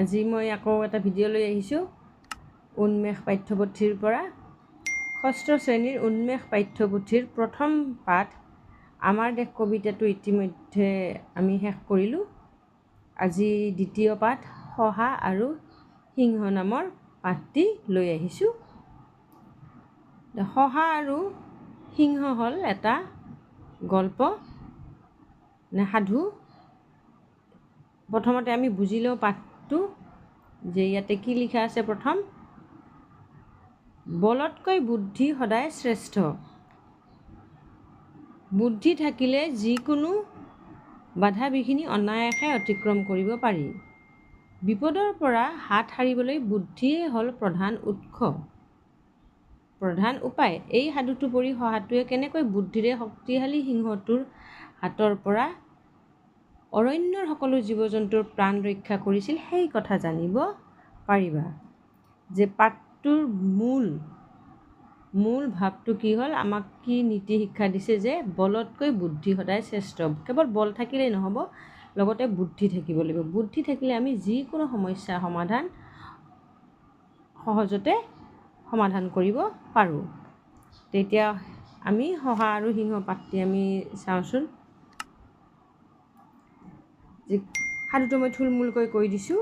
আজি মই আকৌ এটা ভিডিঅ' লৈ আহিছোঁ। উন্মেষ পাঠ্যপুথিৰ পৰা। ষষ্ঠ শ্ৰেণীৰ উন্মেষ পাঠ্যপুথিৰ প্ৰথম পাঠ আমাৰ দেশ কবিতাটো ইতিমধ্যে আমি শেষ কৰিলোঁ। আজি দ্বিতীয় পাঠ শহা আৰু সিংহ নামৰ পাঠটি লৈ আহিছোঁ। শহা আৰু সিংহ হ'ল এটা গল্প নে সাধু। প্ৰথমতে আমি বুজি লওঁ পাঠটো যে ইয়াতে কি লিখা আছে প্ৰথম? বলতকৈ বুদ্ধি সদায় শ্ৰেষ্ঠ। বুদ্ধি থাকিলে যিকোনো বাধা বিঘিনি অনায়াসে অতিক্ৰম কৰিব পাৰি। বিপদৰ পৰা হাত সাৰিবলৈ বুদ্ধিয়েই হ'ল প্ৰধান উৎস। প্ৰধান উপায় এই সাধুটো পঢ়ি শহাটোৱে কেনেকৈ বুদ্ধিৰে শক্তিশালী সিংহটোৰ হাতৰ পৰা অৰণ্যৰ সকলো জীৱ জন্তুৰ প্ৰাণ ৰক্ষা কৰিছিল সেই কথা জানিব পাৰিবা যে পাঠটোৰ মূল মূল ভাৱটো কি হ'ল? আমাক কি নীতি শিক্ষা দিছে যে বলতকৈ বুদ্ধি সদায় শ্ৰেষ্ঠ? কেৱল বল থাকিলেই নহ'ব লগতে বুদ্ধি থাকিব লাগিব। বুদ্ধি থাকিলে আমি যিকোনো সমস্যাৰ সমাধান সহজতে সমাধান কৰিব পাৰোঁ। তেতিয়া আমি শহা আৰু সিংহ পাঠটি আমি চাওঁচোন। যে সাধুটো মই থুলমূলকৈ কৈ দিছোঁ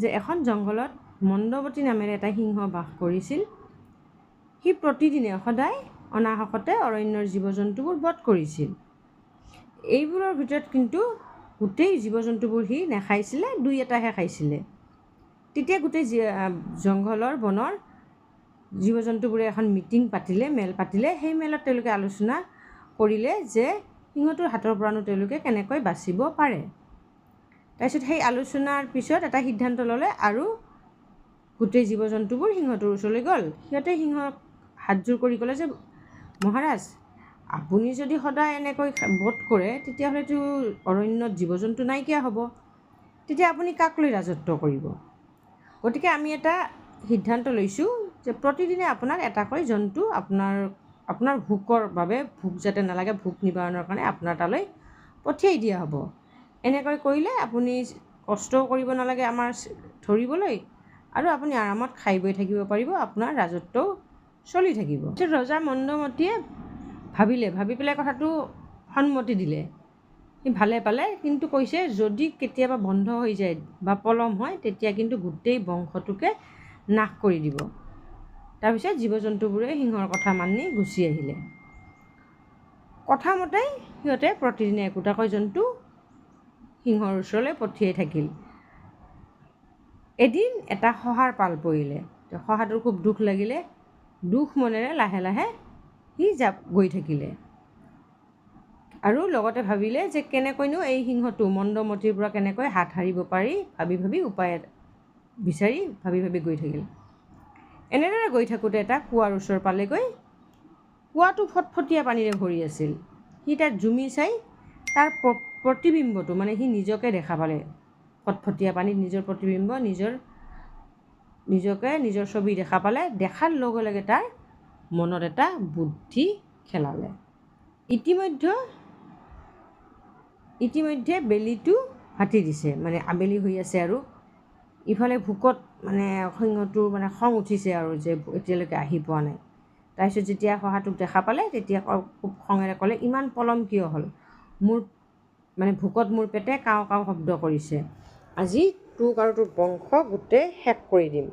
যে এখন জংঘলত মন্দৱতী নামেৰে এটা সিংহ বাস কৰিছিল। সি প্ৰতিদিনে সদায় অনাহকতে অৰণ্যৰ জীৱ জন্তুবোৰ বধ কৰিছিল। এইবোৰৰ ভিতৰত কিন্তু গোটেই জীৱ জন্তুবোৰ সি নাখাইছিলে দুই এটাহে খাইছিলে। তেতিয়া গোটেই জংঘলৰ বনৰ জীৱ জন্তুবোৰে এখন মিটিং পাতিলে মেল পাতিলে। সেই মেলত তেওঁলোকে আলোচনা কৰিলে যে সিংহটোৰ হাতৰ পৰানো তেওঁলোকে কেনেকৈ বাচিব পাৰে। তাৰপিছত সেই আলোচনাৰ পিছত এটা সিদ্ধান্ত ল'লে আৰু গোটেই জীৱ জন্তুবোৰ সিংহটোৰ ওচৰলৈ গ'ল। সিহঁতে সিংহক হাতযোৰ কৰি ক'লে যে মহাৰাজ আপুনি যদি সদায় এনেকৈ বধ কৰে তেতিয়াহ'লেতো অৰণ্যত জীৱ জন্তু নাইকিয়া হ'ব। তেতিয়া আপুনি কাক লৈ ৰাজত্ব কৰিব? গতিকে আমি এটা সিদ্ধান্ত লৈছোঁ যে প্ৰতিদিনে আপোনাক এটাকৈ জন্তু আপোনাৰ আপোনাৰ ভোকৰ বাবে ভোক যাতে নালাগে ভোক নিবাৰণৰ কাৰণে আপোনাৰ তালৈ পঠিয়াই দিয়া হ'ব। এনেকৈ কৰিলে আপুনি কষ্টও কৰিব নালাগে আমাৰ ধৰিবলৈ আৰু আপুনি আৰামত খাই বৈ থাকিব পাৰিব আপোনাৰ ৰাজত্বও চলি থাকিব। ৰজা মন্দমতীয়ে ভাবিলে ভাবি পেলাই কথাটো সন্মতি দিলে। সি ভালে পালে কিন্তু কৈছে যদি কেতিয়াবা বন্ধ হৈ যায় বা পলম হয় তেতিয়া কিন্তু গোটেই বংশটোকে নাশ কৰি দিব। তাৰপিছত জীৱ জন্তুবোৰে সিংহৰ কথা মানি গুচি আহিলে। কথামতে সিহঁতে প্ৰতিদিনে একোটাকৈ জন্তু সিংহৰ ওচৰলৈ পঠিয়াই থাকিল। এদিন এটা শহাৰ পাল পৰিলে। শহাটোৰ খুব দুখ লাগিলে। দুখ মনেৰে লাহে লাহে সি যাব গৈ থাকিলে। আৰু লগতে ভাবিলে যে কেনেকৈনো এই সিংহটো মন্দমতীৰ পৰা কেনেকৈ হাত সাৰিব পাৰি ভাবি ভাবি উপায় বিচাৰি ভাবি ভাবি গৈ থাকিল। এনেদৰে গৈ থাকোঁতে এটা কুঁৱাৰ ওচৰ পালেগৈ। কুঁৱাটো ফটফটীয়া পানীৰে ভৰি আছিল। সি তাত জুমি চাই তাৰ প্ৰতিবিম্বটো মানে সি নিজকে দেখা পালে। ফটফটীয়া পানীত নিজৰ প্ৰতিবিম্ব নিজৰ নিজকে নিজৰ ছবি দেখা পালে দেখাৰ লগে লগে তাৰ মনত এটা বুদ্ধি খেলালে। ইতিমধ্যে ইতিমধ্যে বেলিটো ফাটি দিছে মানে আবেলি হৈ আছে আৰু ইফালে ভোকত মানে সিংহটোৰ মানে খং উঠিছে আৰু যে এতিয়ালৈকে আহি পোৱা নাই। তাৰপিছত যেতিয়া শহাটোক দেখা পালে তেতিয়া খুব খঙেৰে ক'লে ইমান পলম কিয় হ'ল? মোৰ মানে ভোকত মোৰ পেটে কাও কাও শব্দ কৰিছে। আজি তোক আৰু তোৰ বংশ গোটেই শেষ কৰি দিম।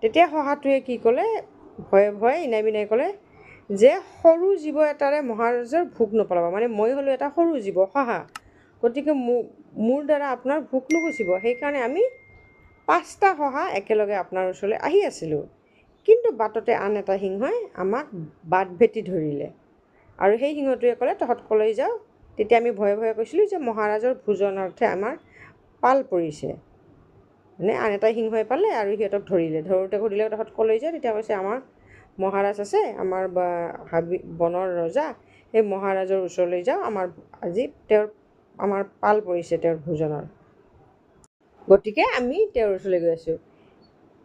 তেতিয়া শহাটোৱে কি ক'লে? ভয়ে ভয়ে ইনাই বিনাই ক'লে যে সৰু জীৱ এটাৰে মহাৰাজৰ ভোক নপলাব। মানে মই হ'লোঁ এটা সৰু জীৱ শহা। গতিকে মোৰ দ্বাৰা আপোনাৰ ভোক নুগুচিব। সেইকাৰণে আমি পাঁচটা শহা একেলগে আপোনাৰ ওচৰলৈ আহি আছিলোঁ। কিন্তু বাটতে আন এটা সিংহই আমাক বাট ভেটি ধৰিলে। আৰু সেই সিংহটোৱে ক'লে তহঁত কলৈ যাওঁ? তেতিয়া আমি ভয়ে ভয়ে কৈছিলোঁ যে মহাৰাজৰ ভোজনাৰ্থে আমাৰ পাল পৰিছে। মানে আন এটা সিংহই পালে আৰু সিহঁতক ধৰিলে। ধৰোঁতে সুধিলে তহঁত কলৈ যায় তেতিয়া কৈছে আমাৰ মহাৰাজ আছে আমাৰ হাবি বনৰ ৰজা সেই মহাৰাজৰ ওচৰলৈ যাওঁ। আমাৰ আজি তেওঁৰ আমাৰ পাল পৰিছে তেওঁৰ ভোজনৰ। গতিকে আমি তেওঁৰ ওচৰলৈ গৈ আছোঁ।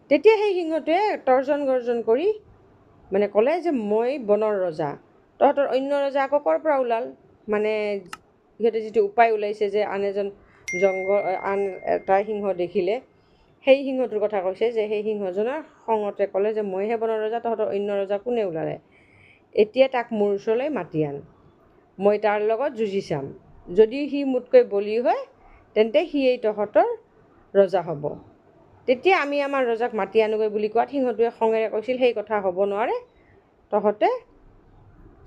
তেতিয়া সেই সিংহটোৱে তৰ্জন গৰ্জন কৰি মানে ক'লে যে মই বনৰ ৰজা। তহঁতৰ অন্য ৰজা আকৌ ক'ৰ পৰা ওলাল? মানে সিহঁতে যিটো উপায় ওলাইছে যে আন এজন জংঘল আন এটা সিংহ দেখিলে সেই সিংহটোৰ কথা কৈছে যে সেই সিংহজনৰ খঙতে ক'লে যে মইহে বনৰ ৰজা তহঁতৰ অন্য ৰজা কোনে ওলালে? এতিয়া তাক মোৰ ওচৰলৈ মাতি আন। মই তাৰ লগত যুঁজি চাম। যদি সি মোতকৈ বলি হয় তেন্তে সিয়েই তহঁতৰ ৰজা হ'ব। তেতিয়া আমি আমাৰ ৰজাক মাতি আনোগৈ বুলি কোৱাত সিংহটোৱে খঙেৰে কৈছিল সেই কথা হ'ব নোৱাৰে। তহঁতে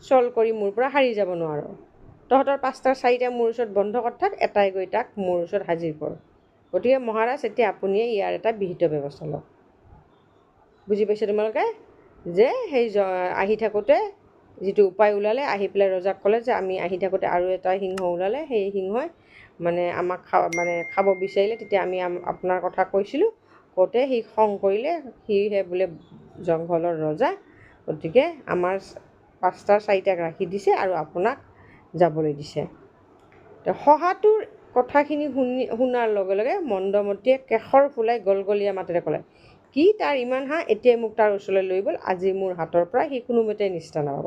চল কৰি মোৰ পৰা সাৰি যাব নোৱাৰ। তহঁতৰ পাঁচটাৰ চাৰিটা মোৰ ওচৰত বন্ধ কত থাক এটাই গৈ তাক মোৰ ওচৰত হাজিৰ কৰ। গতিকে মহাৰাজ এতিয়া আপুনিয়ে ইয়াৰ এটা বিহিত ব্যৱস্থা লওক। বুজি পাইছে তোমালোকে? যে সেই আহি থাকোঁতে যিটো উপায় ওলালে আহি পেলাই ৰজাক ক'লে যে আমি আহি থাকোঁতে আৰু এটা সিংহ ওলালে সেই সিংহই মানে আমাক খা মানে খাব বিচাৰিলে তেতিয়া আমি আপোনাৰ কথা কৈছিলোঁ। কওঁতে সি খং কৰিলে সিহে বোলে জংঘলৰ ৰজা। গতিকে আমাৰ পাঁচটাৰ চাৰিটাক ৰাখি দিছে আৰু আপোনাক যাবলৈ দিছে। শহাটোৰ কথাখিনি শুনি শুনাৰ লগে লগে মন্দমতীয়ে কেশৰ ফুলাই গলগলীয়া মাতেৰে ক'লে কি তাৰ ইমান হাঁহ? এতিয়াই মোক তাৰ ওচৰলৈ লৈ গ'ল আজি মোৰ হাতৰ পৰা সি কোনোমতে নিষ্ঠা নাপাব।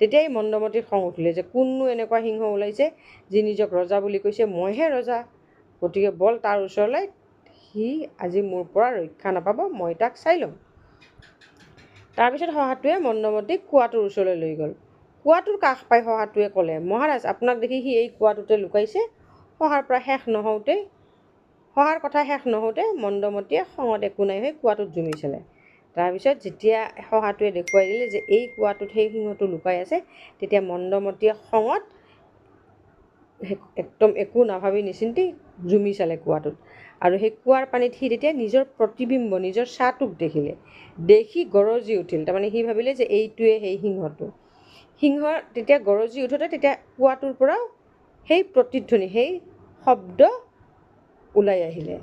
তেতিয়াই মন্দমতীৰ খং উঠিলে যে কোননো এনেকুৱা সিংহ ওলাইছে যি নিজক ৰজা বুলি কৈছে মইহে ৰজা। গতিকে বল তাৰ ওচৰলৈ সি আজি মোৰ পৰা ৰক্ষা নাপাব মই তাক চাই ল'ম। তাৰপিছত শহাটোৱে মন্দমতীক কুৱাটোৰ ওচৰলৈ লৈ গ'ল। কুৱাটোৰ কাষ পাই শহাটোৱে ক'লে মহাৰাজ আপোনাক দেখি সি এই কুৱাটোতে লুকাইছে। শহাৰ পৰা শেষ নহওঁতেই শহাৰ কথা শেষ নহওঁতে মন্দমতীয়ে খঙত একো নাই হৈ কুৱাটোত জুমি চালে। তাৰপিছত যেতিয়া শহাটোৱে দেখুৱাই দিলে যে এই কুৱাটোত সেই সিংহটো লুকাই আছে তেতিয়া মন্দমতীয়ে খঙত একদম একো নাভাবি নিচিন্তি জুমি চালে কুৱাটোত। আৰু সেই কুৱাৰ পানীত সি তেতিয়া নিজৰ প্ৰতিবিম্ব নিজৰ চাহটোক দেখিলে। দেখি গৰজি উঠিল। তাৰমানে সি ভাবিলে যে এইটোৱে সেই সিংহটো। সিংহ তেতিয়া গৰজি উঠোঁতে তেতিয়া কুৱাটোৰ পৰাও সেই প্ৰতিধ্বনি সেই শব্দ ওলাই আহিলে।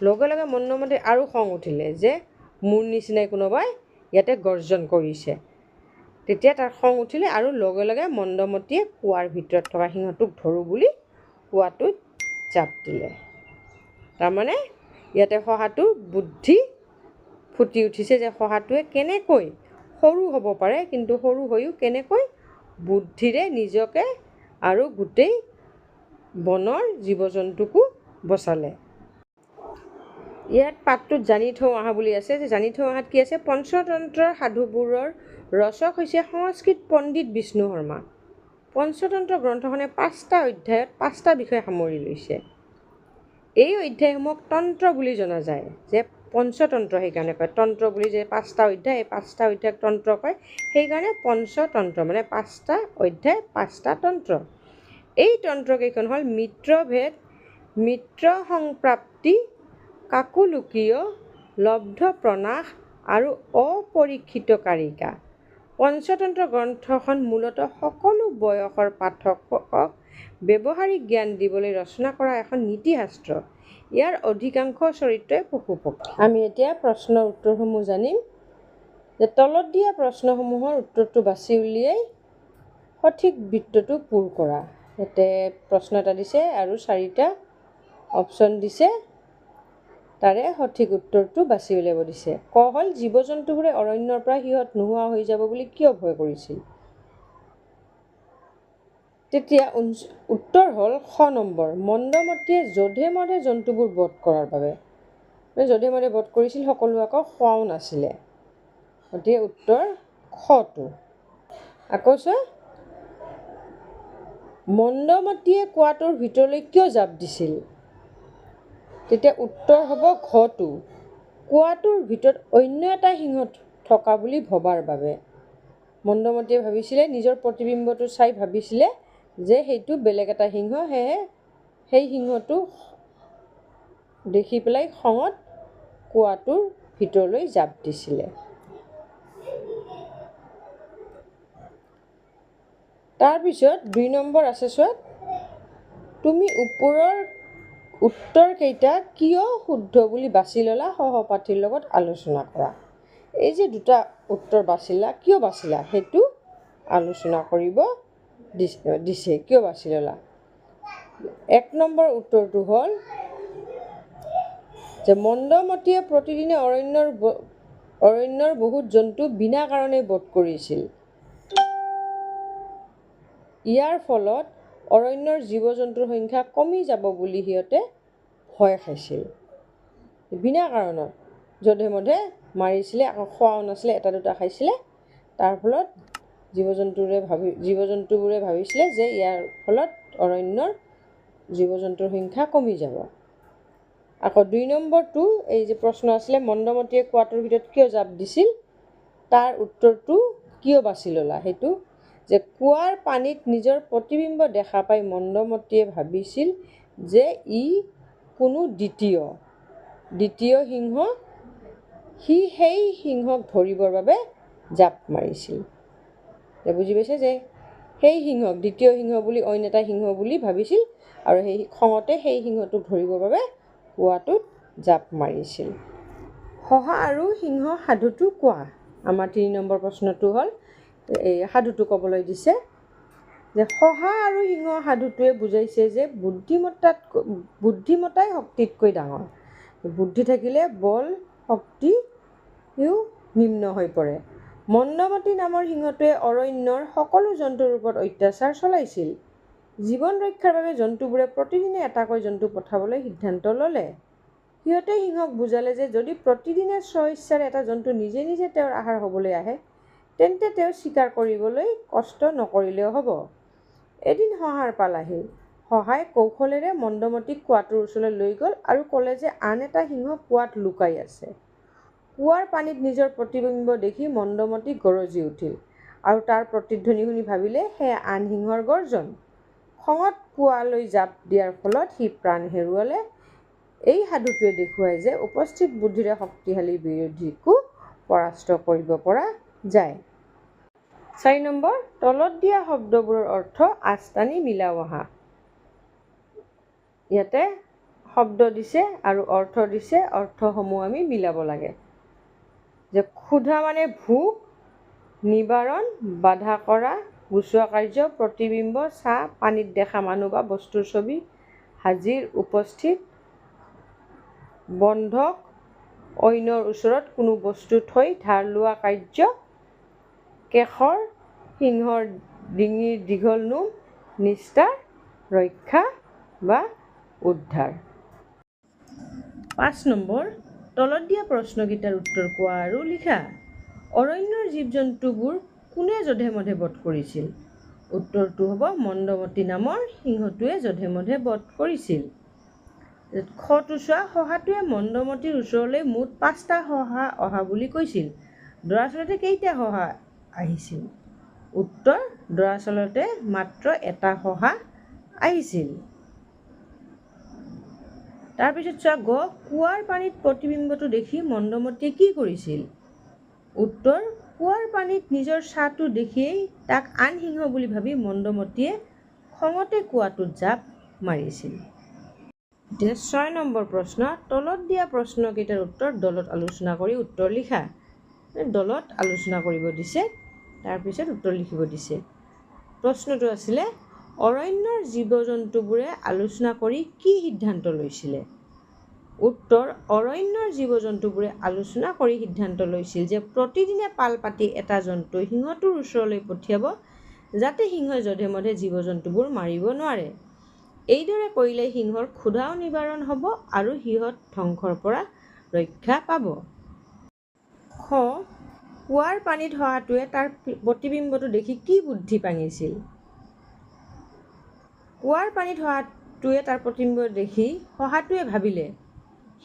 লগে লগে মন্দমতে আৰু খং উঠিলে যে মোৰ নিচিনাই কোনোবাই ইয়াতে গৰ্জন কৰিছে। তেতিয়া তাৰ খং উঠিলে আৰু লগে লগে মন্দমতীয়ে কুৱাৰ ভিতৰত থকা সিংহটোক ধৰোঁ বুলি কুৱাটোত জাপ দিলে। তাৰমানে ইয়াতে শহাটোৰ বুদ্ধি ফুটি উঠিছে যে শহাটোৱে কেনেকৈ সৰু হ'ব পাৰে কিন্তু সৰু হৈও কেনেকৈ বুদ্ধিৰে নিজকে আৰু গোটেই বনৰ জীৱ জন্তুকো বচালে। ইয়াত পাঠটোত জানি থওঁ অহা বুলি আছে যে জানি থওঁ অহাত কি আছে? পঞ্চতন্ত্ৰৰ সাধুবোৰৰ ৰচক হৈছে সংস্কৃত পণ্ডিত বিষ্ণু শৰ্মা। পঞ্চতন্ত্ৰ গ্ৰন্থখনে পাঁচটা অধ্যায়ত পাঁচটা বিষয় সামৰি লৈছে। এই অধ্যায়সমূহক তন্ত্ৰ বুলি জনা যায় যে পঞ্চতন্ত্ৰ সেইকাৰণে কয়। তন্ত্ৰ বুলি যে পাঁচটা অধ্যায়, এই পাঁচটা অধ্যায়ক তন্ত্ৰ কয়। সেইকাৰণে পঞ্চতন্ত্ৰ মানে পাঁচটা অধ্যায়, পাঁচটা তন্ত্ৰ। এই তন্ত্ৰকেইখন হ'ল মিত্ৰভেদ মিত্ৰ সংপ্ৰাপ্তি কাকুলুকীয় লব্ধ প্ৰণাশ আৰু অপৰীক্ষিত কাৰিকা পঞ্চতন্ত্ৰ গ্ৰন্থখন মূলতঃ সকলো বয়সৰ পাঠকক ব্যৱহাৰিক জ্ঞান দিবলৈ ৰচনা কৰা এখন নীতিশাস্ত্ৰ। ইয়াৰ অধিকাংশ চৰিত্ৰই পশু পক্ষী আমি এতিয়া প্ৰশ্নৰ উত্তৰসমূহ জানিম। যে তলত দিয়া প্ৰশ্নসমূহৰ উত্তৰটো বাছি উলিয়াই সঠিক বৃত্তটো পূৰ কৰা। ইয়াতে প্ৰশ্ন এটা দিছে আৰু চাৰিটা অপশ্যন দিছে। তাৰে সঠিক উত্তৰটো বাছি উলিয়াব দিছে ক হ'ল জীৱ জন্তুবোৰে অৰণ্যৰ পৰা সিহঁত নোহোৱা হৈ যাব বুলি কিয় ভয় কৰিছিল? তেতিয়া উত্তৰ হ'ল শ নম্বৰ। মন্দমতীয়ে যধে মধে জন্তুবোৰ বধ কৰাৰ বাবে। যধে মধে বধ কৰিছিল সকলো আকৌ খোৱাও নাছিলে। গতিকে উত্তৰ খটো। আকৌ চোৱা। মন্দমতীয়ে কোৱাটোৰ ভিতৰলৈ কিয় জাপ দিছিল? তেতিয়া উত্তৰ হ'ব ঘটো কোৱাটোৰ ভিতৰত অন্য এটা সিংহ থকা বুলি ভবাৰ বাবে। মন্দমতীয়ে ভাবিছিলে নিজৰ প্ৰতিবিম্বটো চাই ভাবিছিলে যে সেইটো বেলেগ এটা সিংহ সেয়েহে সেই সিংহটো দেখি পেলাই খঙত কোৱাটোৰ ভিতৰলৈ জাপ দিছিলে। তাৰপিছত দুই নম্বৰ আছে চোৱা তুমি ওপৰৰ উত্তৰকেইটা কিয় শুদ্ধ বুলি বাছি ল'লা? সহপাঠীৰ লগত আলোচনা কৰা। এই যে দুটা উত্তৰ বাছিলা কিয় বাছিলা? সেইটো আলোচনা কৰিব দিছে কিয় বাছি ল'লা? এক নম্বৰ উত্তৰটো হ'ল যে মন্দমতীয়ে প্ৰতিদিনে অৰণ্যৰ অৰণ্যৰ বহুত জন্তু বিনা কাৰণে বধ কৰিছিল। ইয়াৰ ফলত অৰণ্যৰ জীৱ জন্তুৰ সংখ্যা কমি যাব বুলি সিহঁতে ভয় খাইছিল। বিনা কাৰণত যধে মধে মাৰিছিলে আকৌ খোৱাও নাছিলে এটা দুটা খাইছিলে। তাৰ ফলত জীৱ জন্তুৰে ভাবি জীৱ জন্তুবোৰে ভাবিছিলে যে ইয়াৰ ফলত অৰণ্যৰ জীৱ জন্তুৰ সংখ্যা কমি যাব। আকৌ দুই নম্বৰটো এই যে প্ৰশ্ন আছিলে মন্দমতীয়ে কোৱাটোৰ ভিতৰত কিয় জাপ দিছিল? তাৰ উত্তৰটো কিয় বাছি ল'লা? সেইটো যে কুঁৱাৰ পানীত নিজৰ প্ৰতিবিম্ব দেখা পাই মন্দমতীয়ে ভাবিছিল যে ই কোনো দ্বিতীয় দ্বিতীয় সিংহ সি সেই সিংহক ধৰিবৰ বাবে জাপ মাৰিছিল। বুজি পাইছে যে সেই সিংহক দ্বিতীয় সিংহ বুলি অইন এটা সিংহ বুলি ভাবিছিল আৰু সেই খঙতে সেই সিংহটোক ধৰিবৰ বাবে কুঁৱাটোত জাপ মাৰিছিল। শহা আৰু সিংহ সাধুটো কোৱা? আমাৰ তিনি নম্বৰ প্ৰশ্নটো হ'ল এই সাধুটো ক'বলৈ দিছে যে শহা আৰু সিংহ সাধুটোৱে বুজাইছে যে বুদ্ধিমত্তাতকৈ বুদ্ধিমত্তাই শক্তিতকৈ ডাঙৰ। বুদ্ধি থাকিলে বল শক্তিও নিম্ন হৈ পৰে। মন্দমতী নামৰ সিংহটোৱে অৰণ্যৰ সকলো জন্তুৰ ওপৰত অত্যাচাৰ চলাইছিল। জীৱন ৰক্ষাৰ বাবে জন্তুবোৰে প্ৰতিদিনে এটাকৈ জন্তু পঠাবলৈ সিদ্ধান্ত ল'লে। সিহঁতে সিংহক বুজালে যে যদি প্ৰতিদিনে স্বইচ্ছাৰে এটা জন্তু নিজে নিজে তেওঁৰ আহাৰ হ'বলৈ আহে তেন্তে তেওঁ স্বীকাৰ কৰিবলৈ কষ্ট নকৰিলেও হ'ব। এদিন সহাৰ পাল আহিল সহায় কৌশলেৰে মন্দমতীক কুঁৱাটোৰ ওচৰলৈ লৈ গ'ল আৰু ক'লে যে আন এটা সিংহ কুঁৱাত লুকাই আছে। কুঁৱাৰ পানীত নিজৰ প্ৰতিবিম্ব দেখি মন্দমতী গৰজি উঠিল আৰু তাৰ প্ৰতিধ্বনি শুনি ভাবিলে সেয়া আন সিংহৰ গৰ্জন! খঙত কুঁৱালৈ জাপ দিয়াৰ ফলত সি প্ৰাণ হেৰুৱালে। এই সাধুটোৱে দেখুৱায় যে উপস্থিত বুদ্ধিৰে শক্তিশালী বিৰোধীকো পৰাস্ত কৰিব পৰা যায়। চাৰি নম্বৰ তলত দিয়া শব্দবোৰৰ অৰ্থ আস্তানি আহা ইয়াতে শব্দ দিছে আৰু অৰ্থ দিছে অৰ্থসমূহ আমি মিলাব লাগে। যে ক্ষুধা মানে ভোক নিবাৰণ বাধা কৰা গুচোৱা কাৰ্য প্ৰতিবিম্ব চাহ পানীত দেখা মানুহ বা বস্তুৰ ছবি হাজিৰ উপস্থিত বন্ধক অন্যৰ ওচৰত কোনো বস্তু থৈ ধাৰ লোৱা কাৰ্য কেশৰ সিংহৰ ডিঙিৰ দীঘল নোম নিষ্ঠাৰ ৰক্ষা বা উদ্ধাৰ। পাঁচ নম্বৰ তলত দিয়া প্ৰশ্নকেইটাৰ উত্তৰ কোৱা আৰু লিখা। অৰণ্যৰ জীৱ জন্তুবোৰ কোনে যধে মধে বধ কৰিছিল? উত্তৰটো হ'ব মন্দমতী নামৰ সিংহটোৱে যধে মধে বধ কৰিছিল। খটো চোৱা শহাটোৱে মন্দমতীৰ ওচৰলৈ মুঠ পাঁচটা শহা অহা বুলি কৈছিল। দৰাচলতে কেইটা শহা? আহিছিল। উত্তৰ দৰাচলতে মাত্ৰ এটা শহা আহিছিল। তাৰপিছত চোৱা গ কুঁৱাৰ পানীত প্ৰতিবিম্বটো দেখি মন্দমতীয়ে কি কৰিছিল? উত্তৰ কুঁৱাৰ পানীত নিজৰ চাহটো দেখিয়েই তাক আন সিংহ বুলি ভাবি মন্দমতীয়ে খঙতে কুঁৱাটোত জাপ মাৰিছিল। এতিয়া ছয় নম্বৰ প্ৰশ্ন তলত দিয়া প্ৰশ্নকেইটাৰ উত্তৰ দলত আলোচনা কৰি উত্তৰ লিখা। দলত আলোচনা কৰিব দিছে তাৰপিছত উত্তৰ লিখিব দিছে। প্ৰশ্নটো আছিলে অৰণ্যৰ জীৱ জন্তুবোৰে আলোচনা কৰি কি সিদ্ধান্ত লৈছিলে? উত্তৰ অৰণ্যৰ জীৱ জন্তুবোৰে আলোচনা কৰি সিদ্ধান্ত লৈছিল যে প্ৰতিদিনে পাল পাতি এটা জন্তু সিংহটোৰ ওচৰলৈ পঠিয়াব যাতে সিংহই যধে মধে জীৱ জন্তুবোৰ মাৰিব নোৱাৰে। এইদৰে কৰিলে সিংহৰ ক্ষুধাও নিবাৰণ হ'ব আৰু সিহঁত ধ্বংসৰ পৰা ৰক্ষা পাব। খ কুঁৱাৰ পানীত হোৱাটোৱে তাৰ প্ৰতিবিম্বটো দেখি কি বুদ্ধি পাঙিছিল কুঁৱাৰ পানীত হোৱাটোৱে তাৰ প্ৰতিবিম্ব দেখি শহাটোৱে ভাবিলে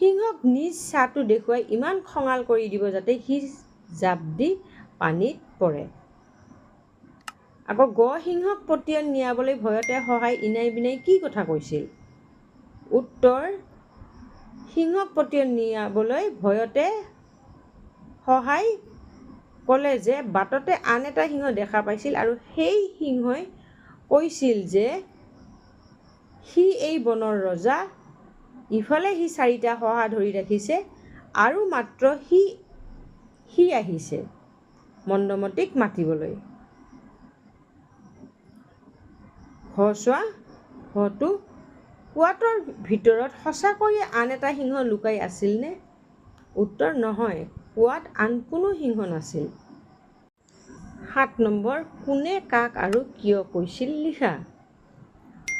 সিংহক নিজ চাহটো দেখুৱাই ইমান খঙাল কৰি দিব যাতে সি জাপ দি পানীত পৰে। আকৌ গ সিংহক পতিয়ন নিয়াবলৈ ভয়তে সহায় ইনাই বিনাই কি কথা কৈছিল? উত্তৰ সিংহক পতিয়ন নিয়াবলৈ ভয়তে সহায় ক'লে যে বাটতে আন এটা সিংহ দেখা পাইছিল আৰু সেই সিংহই কৈছিল যে সি এই বনৰ ৰজা। ইফালে সি চাৰিটা শহা ধৰি ৰাখিছে আৰু মাত্ৰ সি সি আহিছে মন্দমতীক মাতিবলৈ। ঘৰচোৱা ঘৰটো কোৱাটোৰ ভিতৰত সঁচাকৈয়ে আন এটা সিংহ লুকাই আছিলনে উত্তৰ নহয়। কোৱাত আন কোনো সিংহ নাছিল। সাত নম্বৰ কোনে কাক আৰু কিয় কৈছিল লিখা?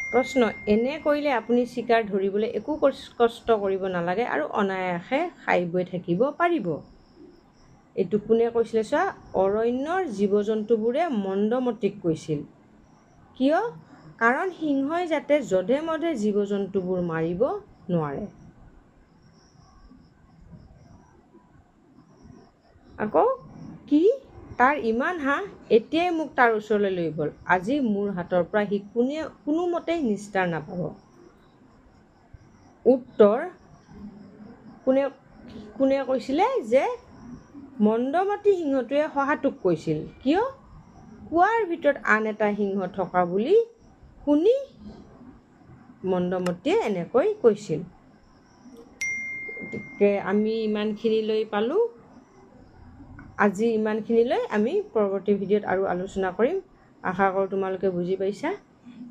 প্ৰশ্ন এনে কৰিলে আপুনি চিকাৰ ধৰিবলৈ একো কষ্ট কৰিব নালাগে আৰু অনায়াসে খাই বৈ থাকিব পাৰিব। এইটো কোনে কৈছিলে চোৱা? অৰণ্যৰ জীৱ জন্তুবোৰে মন্দমতীক কৈছিল। কিয়? কাৰণ সিংহই যাতে যধে মধে জীৱ জন্তুবোৰ মাৰিব নোৱাৰে। আকৌ কি? তাৰ ইমান হাঁহ এতিয়াই মোক তাৰ ওচৰলৈ লৈ গ'ল। আজি মোৰ হাতৰ পৰা সি কোনে কোনোমতেই নিস্তাৰ নাপাব। উত্তৰ কোনে কোনে কৈছিলে যে মন্দমতী সিংহটোৱে শহাটোক কৈছিল। কিয়? কুৱাৰ ভিতৰত আন এটা সিংহ থকা বুলি শুনি মন্দমতীয়ে এনেকৈ কৈছিল। গতিকে আমি ইমানখিনিলৈ পালোঁ। আজি ইমানখিনিলৈ আমি পৰৱৰ্তী ভিডিঅ'ত আৰু আলোচনা কৰিম। আশা কৰোঁ তোমালোকে বুজি পাইছা।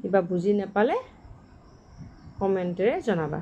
কিবা বুজি নাপালে কমেণ্টেৰে জনাবা।